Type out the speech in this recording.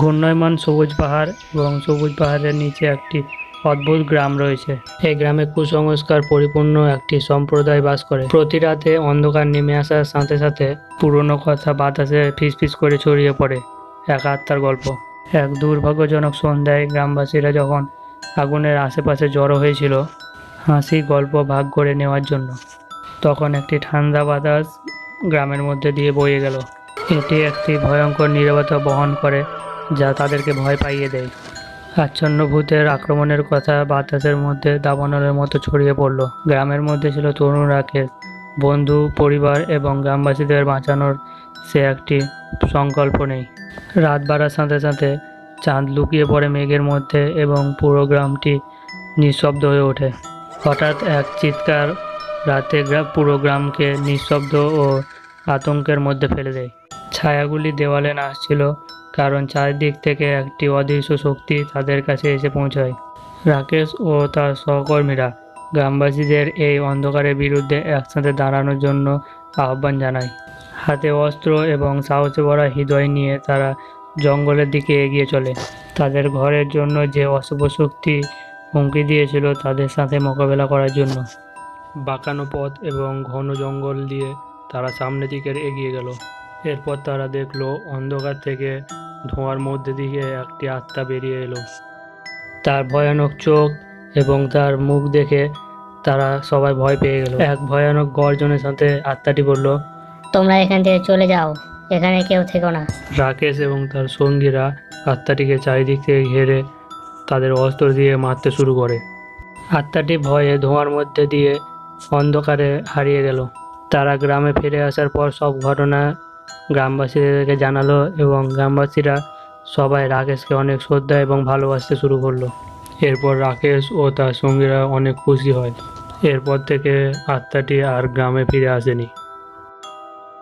ঘূর্ণয়মান সবুজ পাহাড় এবং সবুজ পাহাড়ের নিচে একটি অদ্ভুত গ্রাম রয়েছে। এই গ্রামে কুসংস্কার পরিপূর্ণ একটি সম্প্রদায় বাস করে। প্রতি রাতে অন্ধকার নেমে আসার সাথে সাথে পুরনো কথা বাতাসে ফিসফিস করে ছড়িয়ে পড়ে এক আত্মার গল্প। এক দুর্ভাগ্যজনক সন্ধ্যায় গ্রামবাসীরা যখন আগুনের আশেপাশে জড়ো হয়েছিল, হাসি, গল্প ভাগ করে নেওয়ার জন্য, তখন একটি ঠান্ডা বাতাস গ্রামের মধ্যে দিয়ে বয়ে গেল। এটি একটি ভয়ঙ্কর নীরবতা বহন করে, যা তাদেরকে ভয় পাইয়ে দেয়। আচ্ছন্ন ভূতের আক্রমণের কথা বাতাসের মধ্যে দাবানলের মতো ছড়িয়ে পড়ল। গ্রামের মধ্যে ছিল তরুণ রাকেশ। বন্ধু, পরিবার এবং গ্রামবাসীদের বাঁচানোর সে একটি সংকল্প নেই। রাত বাড়ার সাথে সাথে চাঁদ লুকিয়ে পড়ে মেঘের মধ্যে এবং পুরো গ্রামটি নিঃশব্দ হয়ে ওঠে। হঠাৎ এক চিৎকার রাতে পুরো গ্রামকে নিঃশব্দ ও আতঙ্কের মধ্যে ফেলে দেয়। ছায়াগুলি দেওয়ালে নাচছিল, কারণ চারিদিক থেকে একটি অদৃশ্য শক্তি তাদের কাছে এসে পৌঁছায়। রাকেশ ও তার সহকর্মীরা গ্রামবাসীদের এই অন্ধকারের বিরুদ্ধে একসাথে দাঁড়ানোর জন্য আহ্বান জানায়। হাতে অস্ত্র এবং সাহসে ভরা হৃদয় নিয়ে তারা জঙ্গলের দিকে এগিয়ে চলে। তাদের ঘরের জন্য যে অশুভ শক্তি হুমকি দিয়েছিল তাদের সাথে মোকাবেলা করার জন্য। বাঁকানো পথ এবং ঘন জঙ্গল দিয়ে তারা সামনের দিকে এগিয়ে গেল। এরপর তারা দেখল অন্ধকার থেকে ধোঁয়ার মধ্যে দিয়ে একটি আত্মা বেরিয়ে এলো। তার ভয়ানক চোখ এবং তার মুখ দেখে তারা সবাই ভয় পেয়ে গেল। এক ভয়ানক গর্জনের সাথে আত্মাটি বলল তোমরা এখান থেকে চলে যাও এখানে কেউ থেকো না। রাকেশ এবং তার সঙ্গীরা আত্মাটিকে চারিদিক থেকে ঘেরে তাদের অস্ত্র দিয়ে মারতে শুরু করে। আত্মাটি ভয়ে ধোঁয়ার মধ্যে দিয়ে অন্ধকারে হারিয়ে গেল। তারা গ্রামে ফিরে আসার পর সব ঘটনা গ্রামবাসীদেরকে জানালো এবং গ্রামবাসীরা সবাই রাকেশকে অনেক শ্রদ্ধা এবং ভালোবাসতে শুরু করল। এরপর রাকেশ ও তার সঙ্গীরা অনেক খুশি হয়। এরপর থেকে আত্মাটি আর গ্রামে ফিরে আসেনি।